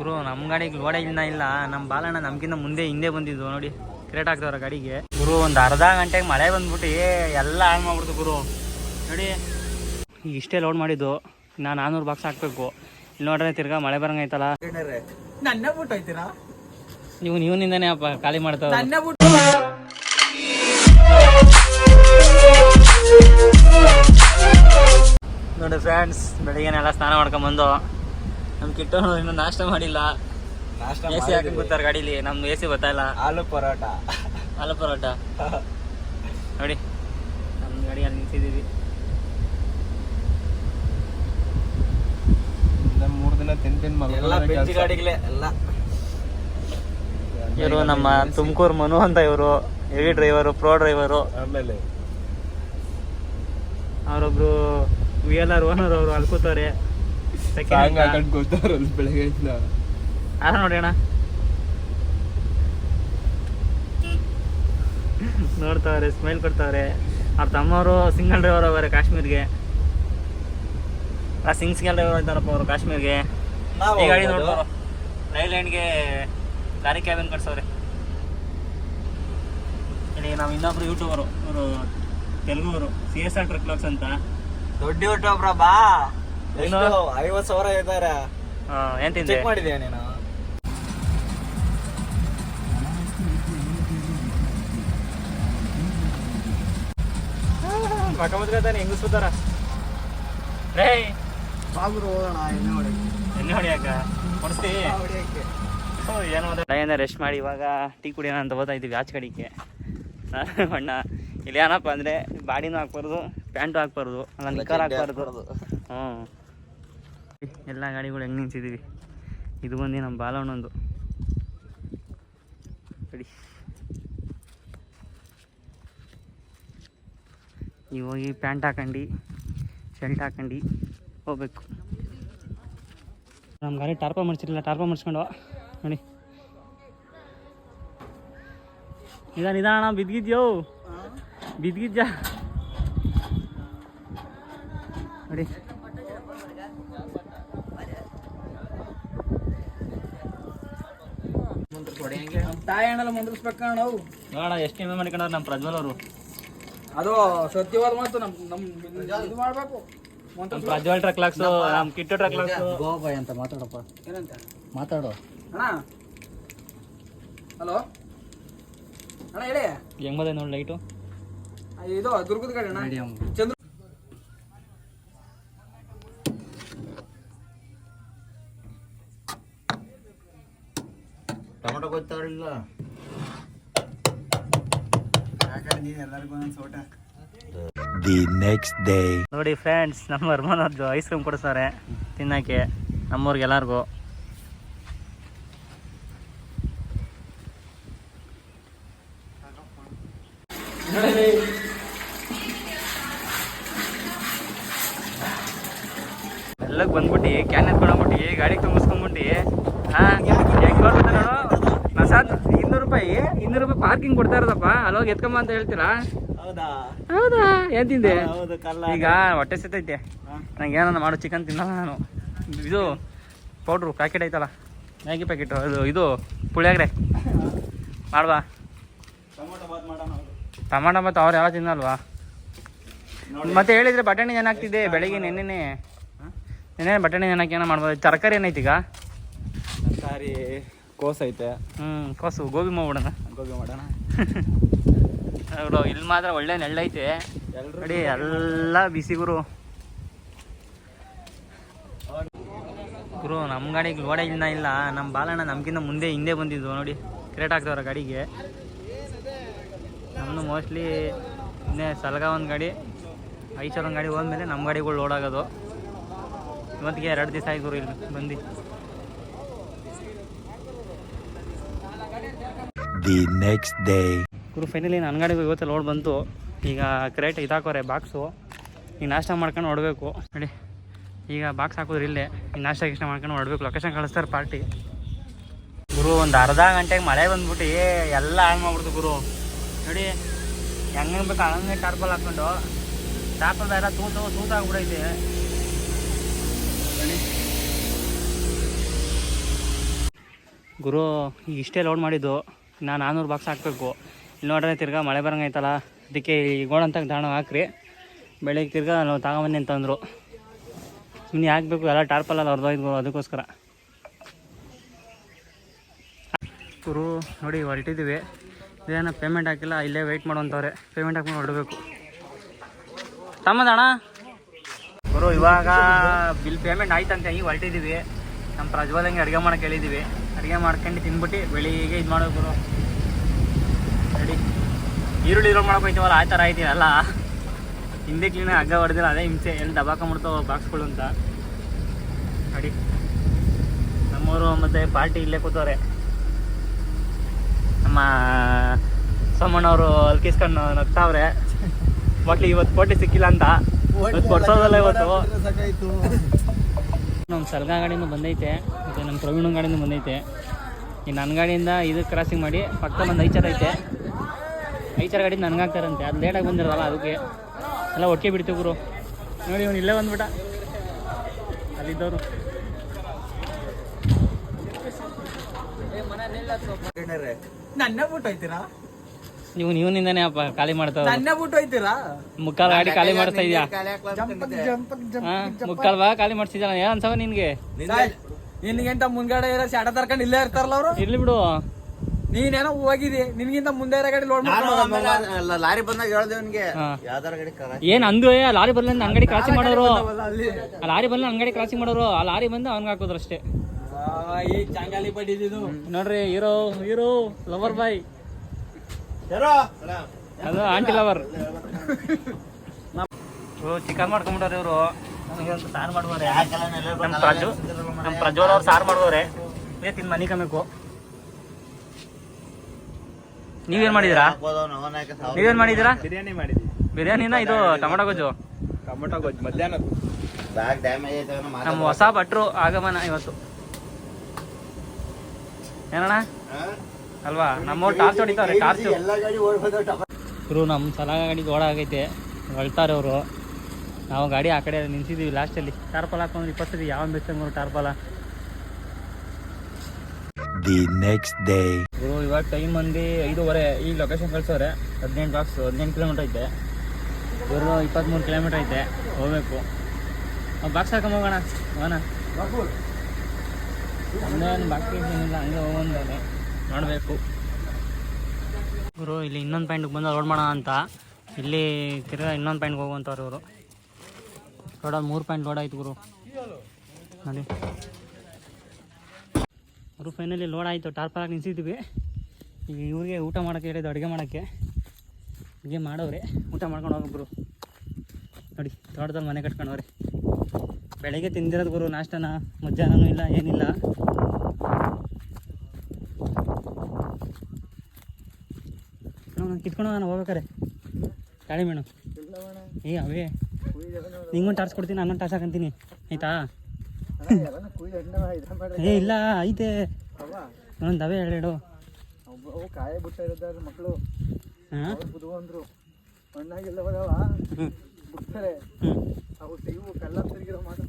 ಗುರು ನಮ್ಮ ಗಾಡಿಗೆ ಲೋಡ ಇಲ್ಲ ಇಲ್ಲ ನಮ್ಮ ಬಾಲಣ್ಣ ನಮ್ಗಿಂತ ಮುಂದೆ ಹಿಂದೆ ಬಂದಿದ್ವು ನೋಡಿ ಕ್ರೇಟ್ ಆಗ್ತವ್ರ ಗಾಡಿಗೆ. ಗುರು ಒಂದು ಅರ್ಧ ಗಂಟೆಗೆ ಮಳೆ ಬಂದ್ಬಿಟ್ಟು ಎಲ್ಲ ಹಾಳು ಮಾಡ್ಬಿಡ್ತು ಗುರು. ನೋಡಿ ಈಗ ಇಷ್ಟೇ ಲೋಡ್ ಮಾಡಿದ್ದು ನಾ ನಾನ್ನೂರು ಬಾಕ್ಸ್ ಹಾಕ್ಬೇಕು. ಇಲ್ಲಿ ನೋಡ್ರೆ ತಿರ್ಗಾ ಮಳೆ ಬರಂಗೈತಲ್ಲ ನನ್ನ ಹೋಯ್ತೀರಾ? ನೀವು ನೀವನಿಂದನೇ ಅಪ್ಪ ಖಾಲಿ ಮಾಡ್ತಾವ ನನ್ನ ನೋಡಿ ಫ್ರೆಂಡ್ಸ್ ಬೆಳಿಗ್ಗೆನೆಲ್ಲ ಸ್ನಾನ ಮಾಡ್ಕೊಂಬಂದು ನಮ್ಮ ಕಿಟ್ಟ ಇನ್ನು ನಾಷ್ಟ ಮಾಡಿಲ್ಲ. ನಾಷ್ಟ ಎ ಸಿ ಹಾಕಿ ಕೂತಾರ ಗಾಡಿಲಿ ನಮ್ದು ಎಸಿ ಸಿ ಗೊತ್ತಾಯಿಲ್ಲ ಆಲೂ ಪರೋಟ. ಆಲೂ ಪರೋಟ. ನೋಡಿ ನಮ್ಮ ಗಾಡಿ ಅಲ್ಲಿ ನಿಂತಿದ್ದೀವಿ. ಮೂರ್ ದಿನ ಗಾಡಿಗಳೇ ಎಲ್ಲ ಇವರು ನಮ್ಮ ತುಮಕೂರು ಮನು ಅಂತ ಇವರು ಹೆವಿ ಡ್ರೈವರು ಪ್ರೋ ಡ್ರೈವರು ಆಮೇಲೆ. ಅವರೊಬ್ರು ವಿ ಎಲ್ ಆರ್ ಓನರ್ ಅವರು ಅಲ್ಲಿ ಕೂತವ್ರೆ. ಸಾಂಗ್ ಹಾಕೊಂಡ್ ಗೊತ್ತಾರಲ್ಲ ಬೆಳಗ್ಗೆಯಿಂದ ಆರ ನೋಡಿ ಅಣ್ಣ. ನೋಡ್ತಾವ್ರೆ ಸ್ಮೈಲ್ ಕೊಡ್ತಾವ್ರೆ. ಅವ್ರ ತಮ್ಮವರು ಸಿಂಗಲ್ ಡ್ರೈವರ್ ಅವ್ರೆ ಕಾಶ್ಮೀರ್ಗೆ. ಆ ಸಿಂಗ್ ಸಿಂಗಲ್ ಡ್ರೈವರ್ ಇದ್ದಾರಪ್ಪ ಅವರು ಕಾಶ್ಮೀರ್ಗೆ. ಈ ಗಾಡಿ ರೈಲ್ ಲೈನ್ಗೆ ಲಾರಿ ಕ್ಯಾಬಿನ್ ಕಟ್ಸವ್ರೆ ಇಲ್ಲಿ ನಾವು ಇನ್ನೊಬ್ರು ಯೂಟ್ಯೂಬರು ಇವರು ತೆಲುಗುವರು C S R truck vlogs ಅಂತ. ದೊಡ್ಡ ಯೂಟ್ಯೂಬ್ರ ಬಾ. ಏನು? ಐವತ್ ಸಾವಿರ ಇದ್ದಾರೆ. ಏನ್ ತಿಂದೆ? ಚೆಕ್ ಮಾಡಿದ್ಯಾ ನೀನು? ಮಕ ಮುದ್ಕೊತಾನೆ ಹೆಂಗಸ್ಬಿಡ್ತಾರ ರೇ ಬಾಗುರು ಹೋಗೋಣ ಎಣ್ಣೆ ಹೊಡೆಯಕ್ಕೆ. ಎಲ್ಲಿ ಹೊಡಿಯಾಕ ಕೊಡಿಸ್ತಿ? ಹೊಡೆಯಕ್ಕೆ. ಏನು ಮತ್ತೆ ರೆಸ್ಟ್ ಮಾಡಿ ಇವಾಗ ಟೀ ಕುಡಿಯೋಣ ಅಂತ ಓದ್ತಾ ಇದ್ದೀವಿ ಆಚೆ ಕಡಿಕೆ ಅಣ್ಣ ಇಲ್ಲಿ ಏನಪ್ಪ ಅಂದ್ರೆ ಬಾಡಿನೂ ಹಾಕ್ಬಾರ್ದು ಪ್ಯಾಂಟು ಹಾಕ್ಬಾರ್ದು ಅಲ್ಲ ನಿಕ್ಕರ್ ಹಾಕ್ಬಾರ್ದು. ಹ್ಞೂ ಎಲ್ಲ ಗಾಡಿಗಳು ಹೆಂಗೆ ನಿಂತಿದ್ದೀವಿ ಇದು ಬಂದು ನಮ್ಮ ರೆಡಿ ಈಗ ಹೋಗಿ ಪ್ಯಾಂಟ್ ಹಾಕಂಡು, ಶರ್ಟ್ ಹಾಕಂಡು ಹೋಗ್ಬೇಕು. ನಮ್ಮ ಗಾಡಿ ಟಾರ್ಪ ಮಾಡಿಸಿರಲಿಲ್ಲ ಟಾರ್ಪ ಮಾಡಿಸ್ಕೊಂಡು ನೋಡಿ. ನಿಧಾನ ನಿಧಾನ, ಬಿದ್ದಿದ್ಯೋ? ಬಿದ್ದಿದ್ಯಾ? ನೋಡಿ. ನಮ್ ತಾಯಿ ಅಣ್ಣಲ್ಲ ಮುಂದಿರ್ಸ್ಬೇಕ ನಾವು ನೋಡೋಣ ಎಷ್ಟು ಕಮ್ಮಿ ಮಾಡ್ಕೊಂಡವ್ರು ನಮ್ಮ ಪ್ರಜ್ವಲ್ ಅವರು. ಅದು ಸತ್ಯವಾದ ಮಾತು ನಮ್ ನಮ್ ಇದು ಮಾಡ್ಬೇಕು. ನಮ್ಮ ಪ್ರಜ್ವಲ್ ಟ್ರಕ್ ಲಾಕ್ಸು ನಮ್ಮ ಕಿಟ್ಟು ಟ್ರಕ್ ಲಾಕ್ಸು ಗೋಬಾಯ್ ಅಂತ ಮಾತಾಡಪ್ಪ. ಏನಂತ? ಮಾತಾಡು. ಅಣ್ಣ? ಹಲೋ? ಅಣ್ಣ ಹೇಳಿ. ಹೆಂಗ್ ಬಂದೆ ನೋಡಿ ಲೈಟು ಇದು ದುರ್ಗದ ಗಾಡಿ ಅಣ್ಣ. ಚಂದ್ರ ಟೊಮೊಟೊ ಗೊತ್ತಾಗಲಿಲ್ಲ. ದಿ ನೆಕ್ಸ್ಟ್ ಡೇ ನೋಡಿ ಫ್ರೆಂಡ್ಸ್ ನಮ್ಮ ಅರ್ಮನವ್ರದ್ದು ಐಸ್ ಕ್ರೀಮ್ ಕೊಡಿಸ್ತಾರೆ ತಿನ್ನಕ್ಕೆ ನಮ್ಮೂರ್ಗೆ ಎಲ್ಲರಿಗೂ. ಎಲ್ಲಕ್ಕೆ ಬಂದ್ಬಿಟ್ಟು ಕ್ಯಾನ್ ಎತ್ಕೊಂಡ್ಬಿಟ್ಟು ಗಾಡಿಗೆ ತುಂಬಿಸ್ಕೊಂಡ್ಬಿಟ್ಟು ಹಾಂ ಹೆಂಗೆ ಬರ್ತದೆ ನೋಡು ಪ್ರಸಾದ್ ಇನ್ನೂರು ರೂಪಾಯಿ ಇನ್ನೂರು ರೂಪಾಯಿ ಪಾರ್ಕಿಂಗ್ ಕೊಡ್ತಾ ಇರೋದಪ್ಪ. ಅಲ್ಲೋಗಿ ಎತ್ಕೊಂಬ ಅಂತ ಹೇಳ್ತೀರಾ? ಹೌದಾ? ಹೌದಾ? ಏನ್ ತಿಂದೆ? ಈಗ ಹೊಟ್ಟೆ ಸಿತೈತೆ ನಂಗೆ ಏನನ್ನ ಮಾಡು ಚಿಕನ್ ತಿನ್ನಲ್ಲ ನಾನು. ಇದು ಪೌಡ್ರು ಪ್ಯಾಕೆಟ್ ಐತಲ್ಲ. ಮ್ಯಾಗಿ ಪ್ಯಾಕೆಟ್ ಅದು ಇದು ಪುಳಿಯಾಗ್ರೆ. ಮಾಡ್ವಾ ಟೊಮೊಟೊ ಮತ್ತು ಅವ್ರು. ಯಾವ ತಿನ್ನಲ್ವಾ? ಮತ್ತೆ ಹೇಳಿದ್ರೆ ಬಟಾಣಿ ಏನಾಗ್ತಿದೆ ಬೆಳಿಗ್ಗೆ ನೆನ್ನೆನೆ. ನೆನ್ನೆ ಬಟಾಣಿ ಏನಾಕಿ ಏನೋ ಮಾಡ್ಬೋದು ತರಕಾರಿ ಏನೈತಿ ಈಗ? ತರಕಾರಿ ಕೋಸ್ ಐತೆ ಹ್ಞೂ ಕೋಸು ಗೋಬಿ ಮಾಡೋಣ ಗೋಬಿ ಮಾಡೋಣ. ಇಲ್ಲಿ ಮಾತ್ರ ಒಳ್ಳೆ ನೆಳ್ಳೈತೆ. ನೋಡಿ ಎಲ್ಲ ಬಿಸಿ ಗುರು. ಗುರು ನಮ್ಮ ಗಾಡಿಗೆ ಲೋಡ ಇಲ್ಲ ಇಲ್ಲ. ನಮ್ಮ ಬಾಲಣ್ಣ ನಮ್ಗಿಂತ ಮುಂದೆ ಹಿಂದೆ ಬಂದಿದ್ವು ನೋಡಿ ಕ್ರೇಟ್ ಆಗ್ತವ್ರ ಗಾಡಿಗೆ. ನಮ್ಮದು ಮೋಸ್ಟ್ಲಿ ಇನ್ನೇ ಸಲಗ ಒಂದು ಗಾಡಿ ಐಶ್ವರ್ ಒಂದು ಗಾಡಿ ಹೋದ್ಮೇಲೆ ನಮ್ಮ ಗಾಡಿಗಳು ಲೋಡ್ ಆಗೋದು. ಇವತ್ತಿಗೆ ಎರಡು ದಿವಸ ಆಯ್ತು ಗುರು ಇಲ್ಲಿ ಬಂದು. ದಿ ನೆಕ್ಸ್ಟ್ ಡೇ ಗುರು ಫೈನಲಿ ನನ್ನ ಅಂಗಡಿಗೆ ಇವತ್ತು ಲೋಡ್ ಬಂತು. ಈಗ ಕ್ರೇಟ್ ಇದಾಕೋರೆ ಬಾಕ್ಸು ಈಗ ನಾಷ್ಟ ಮಾಡ್ಕೊಂಡು ಹೊಡಬೇಕು. ನೋಡಿ, ಈಗ ಬಾಕ್ಸ್ ಹಾಕೋದ್ರೆ ಇಲ್ಲೇ. ಈಗ ನಾಷ್ಟ ಗಿಷ್ಟ ಮಾಡ್ಕೊಂಡು ಹೊಡಬೇಕು. ಲೊಕೇಶನ್ ಕಳಿಸ್ತಾರೆ ಪಾರ್ಟಿ ಗುರು, ಒಂದು ಅರ್ಧ ಗಂಟೆಗೆ ಮಳೆ ಬಂದ್ಬಿಟ್ಟು ಎಲ್ಲ ಹಾಳು ಮಾಡ್ಬಿಡ್ತು ಗುರು. ನೋಡಿ, ಹೆಂಗೆ ಬೇಕು ಹಂಗೆ ಟಾರ್ಪಲ್ ಹಾಕ್ಕೊಂಡು. ಟಾರ್ಪಲ್ ಬೇರೆ ತೂತು, ತೂತಾಗ್ಬಿಡೈತೆ. ಗುರು, ಈಗ ಇಷ್ಟೇ ಲೋಡ್ ಮಾಡಿದ್ದು. ನಾನು ನಾನ್ನೂರು ಬಾಕ್ಸ್ ಹಾಕಬೇಕು. ಇಲ್ಲಿ ನೋಡ್ರೆ ತಿರ್ಗಾ ಮಳೆ ಬರಂಗೈತಲ್ಲ ಅದಕ್ಕೆ ಈ ಗೋಡಂತ ದಾಣ ಹಾಕ್ರಿ. ಬೆಳಿಗ್ಗೆ ತಿರ್ಗಾ ನಾವು ತಗೊಂಬನ್ನಿ ಅಂತಂದರು ಸುಮ್ಮನೆ ಹಾಕ್ಬೇಕು ಎಲ್ಲ ಟಾರ್ಪಲ್ಲ ಹೊರದೋಯ್ದು ಅದಕ್ಕೋಸ್ಕರ ಗುರು ನೋಡಿ ಹೊರಟಿದ್ದೀವಿ ಇದೇನೋ ಪೇಮೆಂಟ್ ಹಾಕಿಲ್ಲ, ಇಲ್ಲೇ ವೆಯ್ಟ್ ಮಾಡುವಂಥವ್ರೆ ಪೇಮೆಂಟ್ ಹಾಕ್ಕೊಂಡು ಹೊರಡಬೇಕು. ತಮ್ಮದಣ್ಣ ಗುರು, ಇವಾಗ ಬಿಲ್ ಪೇಮೆಂಟ್ ಆಯ್ತಂತೆ, ಈಗ ಹೊರಟಿದ್ದೀವಿ ನಮ್ಮ ಪ್ರಜ್ವಲಂಗೆ ಅಡುಗೆ ಮಾಡಕ್ಕೆ ಹೇಳಿದ್ದೀವಿ ಅಡುಗೆ ಮಾಡ್ಕೊಂಡು ತಿನ್ಬಿಟ್ಟು ಬೆಳಿಗ್ಗೆ ಇದು ಮಾಡೋದು ಗುರು. ರೆಡಿ ಈರುಳ್ಳಿ ಈರುಳ್ಳಿ ಮಾಡಕ್ಕೆ ಹೋಯ್ತೀವಲ್ಲ ಆ ಥರ ಆಯ್ತೀವಿ ಅಲ್ಲ ಹಿಂದೆ ಕ್ಲೀನಾಗಿ ಹಗ್ಗ ಹೊಡೆದಿಲ್ಲ ಅದೇ ಹಿಂಸೆ. ಎಲ್ಲಿ ದಬಾಕೊಂಬಿಡ್ತಾವ ಬಾಕ್ಸ್ಗಳು ಅಂತ. ರೆಡಿ ನಮ್ಮವರು ಮತ್ತು ಪಾರ್ಟಿ ಇಲ್ಲೇ ಕೂತವ್ರೆ. ನಮ್ಮ ಸೋಮಣ್ಣವರು ಅಲ್ಕಿಸ್ಕೊಂಡು ನಗ್ತಾವ್ರೆ. ಬಾಟ್ಲಿ ಇವತ್ತು ಕೋಟಿ ಸಿಕ್ಕಿಲ್ಲ ಅಂತ. ಇವತ್ತು ಕೊಡ್ಸೋದಲ್ಲ ಇವತ್ತು. ನಮ್ಮ ಸರ್ಗಾ ಗಾಡಿನೂ ಬಂದೈತೆ ಮತ್ತು ನಮ್ಮ ಪ್ರವೀಣ ಗಾಡಿನೂ ಬಂದೈತೆ. ಈ ನನ್ನ ಗಾಡಿಯಿಂದ ಇದು ಕ್ರಾಸಿಂಗ್ ಮಾಡಿ ಪಕ್ಕ ಒಂದು ಐಚರ್ ಐತೆ. ಐಚಾರ ಗಾಡಿ ನನಗಾಗ್ತಾರಂತೆ ಅದು ಲೇಟಾಗಿ ಬಂದಿರಲ್ಲ ಅದಕ್ಕೆ. ಎಲ್ಲ ಒಟ್ಟಿಗೆ ಬಿಡ್ತೀವಿ ಗುರು. ನೋಡಿ ಇವನು ಇಲ್ಲೇ ಬಂದ್ಬಿಟ್ಟ. ಅಲ್ಲಿದ್ದವರು. ನನ್ನ ಬಿಟ್ಟು ಹೋಯ್ತೀರಾ ನೀವು ಇವನಿಂದನೇ ಅಪ್ಪ ಖಾಲಿ ಮಾಡ್ತಾ ಮುಕ್ಕಾಲ್ ಬಿಟ್ಟು ಹೋಯ್ತೀರಾ? ಮುಕ್ಕಾಲು ಗಾಡಿ ಖಾಲಿ ಮಾಡ್ತಾ ಇದ್ಯಾ? ಮುಕ್ಕಾಲ್ ಬಾ ಖಾಲಿ ಮಾಡ್ಸಿದ್ಯಾ ಏನ್ ಅನ್ಸವ ನಿನ್ಗೆ? ನಿನ್ಗಿಂತ ಮುಂದ್ಗಡೆ ಇರೋ ಶಾಟ ತರ್ಕೊಂಡು ಇಲ್ಲೇ ಇರ್ತಾರಲ್ಲ ಅವರು? ಇರ್ಲಿ ಬಿಡು. ನೀನೇನೋ ಹೋಗಿದಿ. ನಿನ್ಗಿಂತ ಮುಂದೆ ಇರೋ ಗಾಡಿ ಲೋಡ್ ಲಾರಿ ಬಂದಾಗ ಹೇಳ್ದೆ ಅವನಿಗೆ ಹಾ. ಯಾವ್ದಾರ ಗಾಡಿ ಕರ ಏನ್ ಅಂದು ಏ, ಲಾರಿ ಬರ್ಲಿ ಅಂಗಡಿ ಕ್ರಾಸಿಂಗ್ ಮಾಡೋರು. ಅಲ್ಲಿ. ಆ ಲಾರಿ ಬರ್ಲಿ ಅಂಗಡಿ ಕ್ರಾಸಿಂಗ್ ಮಾಡೋರು. ಆ ಲಾರಿ ಬಂದು ಅವ್ನಿಗೆ ಹಾಕೋದ್ರಷ್ಟೇ. ಆ, ಈ ಚಾಂಗಾಲಿ ಬಡ್ಡಿದ್ದು ನೋಡ್ರಿ ಹೀರೋ ಹೀರೋ ಲವರ್ ಬಾಯ್ ಅದು ಆಂಟಿ ಲವರ್ ಚಿಕನ್ ಮಾಡ್ಕೊಂಡ್ಬಿಟ್ಟಾರೆ ಇವರು. ನಮ್ಮ ಪ್ರಜು ನಮ್ಮ ಪ್ರಜ್ವಲ್ ಅವ್ರು ಸಾರು ಮಾಡುವವ್ರೆ ಏ ತಿನ್ ಮನೆ ಕಮ್ಮಬೇಕು ನೀವೇನ್ ಮಾಡಿದಿರಾ ನೀವೇನ್ ಮಾಡಿದಿರಾ ಬಿರಿಯಾನಿ ಮಾಡಿದ್ವಿ. ಬಿರಿಯಾನಿನ ಇದು ಟೊಮೊಟೊ ಗೊಜ್ಜು. ಟೊಮೊಟೊ ಗೊಜ್ಜು. ಮಧ್ಯಾಹ್ನ ನಮ್ ನಮ್ಮ ಹೊಸ ಭಟ್ರು ಆಗಮನ ಇವತ್ತು. ಏನಣ್ಣ? ಅಲ್ವಾ? ನಮ್ಮವ್ರು ಟಾರ್ಚ್ ಹೊಡಿತಾರೆ ಟಾರ್ಚ್. ಇವರು ನಮ್ಮ ಸಲ ಗಾಡಿ ಓಡಾಗೈತೆ ಆಗೈತೆ ಹೊಳ್ತಾರೆ ಅವರು. ನಾವು ಗಾಡಿ ಆ ಕಡೆ ನಿಂತಿದ್ದೀವಿ ಲಾಸ್ಟಲ್ಲಿ ಟಾರ್ಪಲ್ ಹಾಕೊಂಡ್ರೆ ಇಪ್ಪತ್ತು ಯಾವ ಬೆಚ್ಚಂಗ್ ಟಾರ್ಪಲ ದಿ ನೆಕ್ಸ್ಟ್ ಡೇ ಇವರು ಇವಾಗ ಟೈಮ್ ಬಂದು ಐದೂವರೆ ಈಗ ಲೊಕೇಶನ್ ಕಳ್ಸೋರೆ ಹದಿನೆಂಟು ಬಾಕ್ಸ್ ಹದಿನೆಂಟು ಕಿಲೋಮೀಟರ್ ಐತೆ. ಇವರು ಇಪ್ಪತ್ತ್ಮೂರು ಕಿಲೋಮೀಟರ್ ಐತೆ ಹೋಗ್ಬೇಕು. ಬಾಕ್ಸ್ ಹಾಕೊಂಡು ಹೋಗೋಣ ಹೋಗೋಣ. ಬಾಕ್ಸ್ ಬಾಕಿ ಏನಿಲ್ಲ ಹಂಗೆ ಹೋಗೋಂದಾನೆ ಮಾಡಬೇಕು ಗುರು, ಇಲ್ಲಿ ಇನ್ನೊಂದು ಪಾಯಿಂಟ್ಗೆ ಬಂದು ರೋಡ್ ಮಾಡೋಣ ಅಂತ. ಇಲ್ಲಿ ತಿರ್ಗಾ ಇನ್ನೊಂದು ಪಾಯಿಂಟ್ಗೆ ಹೋಗುವಂಥವ್ರು ಇವರು. ರೋಡಲ್ಲಿ ಮೂರು ಪಾಯಿಂಟ್ ಲೋಡ್ ಆಯ್ತು ಗುರು. ನೋಡಿ. ಅವರು ಫೈನಲಿ ಲೋಡ್ ಆಯಿತು. ಪಾರ್ಕ್ ನಿಲ್ಸಿದ್ವಿ. ಈಗ ಇವ್ರಿಗೆ ಊಟ ಮಾಡೋಕ್ಕೆ ಹೇಳಿದ್ದು, ಅಡುಗೆ ಮಾಡೋಕ್ಕೆ. ಅಡುಗೆ ಮಾಡೋವ್ರೆ. ಊಟ ಮಾಡ್ಕೊಂಡು ಹೋಗೊಬ್ರು ನೋಡಿ, ತೋಟದಲ್ಲಿ ಮನೆ ಕಟ್ಕೊಂಡವ್ರೆ. ಬೆಳಗ್ಗೆ ತಿಂದಿರೋದು ಗುರು, ನಾಷ್ಟನ? ಮಧ್ಯಾಹ್ನನೂ ಇಲ್ಲ, ಏನಿಲ್ಲ. ಕಿತ್ಕೊಂಡು ನಾನು ಹೋಗ್ಬೇಕಾರೆ ಗಾಡಿ ಮೇಡಮ್ ಏ ಅವೇ. ನಿಂಗೊಂದು ಟಾರ್ಚ್ ಕೊಡ್ತೀನಿ ನಾನೊಂದು ಟಾರ್ಚ್ ಹಾಕಂತೀನಿ. ಆಯ್ತಾ? ಏ ಇಲ್ಲ ಐತೆ. ಒಂದು ಅವೇ ಎರಡೆರಡು ಕಾಯ ಬಿಟ್ಟ ಇರೋದಾದ್ರೆ ಮಕ್ಕಳು ಬುದ್ಧವಂದ್ರು ಮಣ್ಣಾಗೆಲ್ಲ ಹ್ಞೂ ಬಿಡ್ತಾರೆ ಹ್ಞೂ ಅವು ತೆಗಿವು ಕಲ್ಲ ತಿರುಗಿರೋ ಮಾತು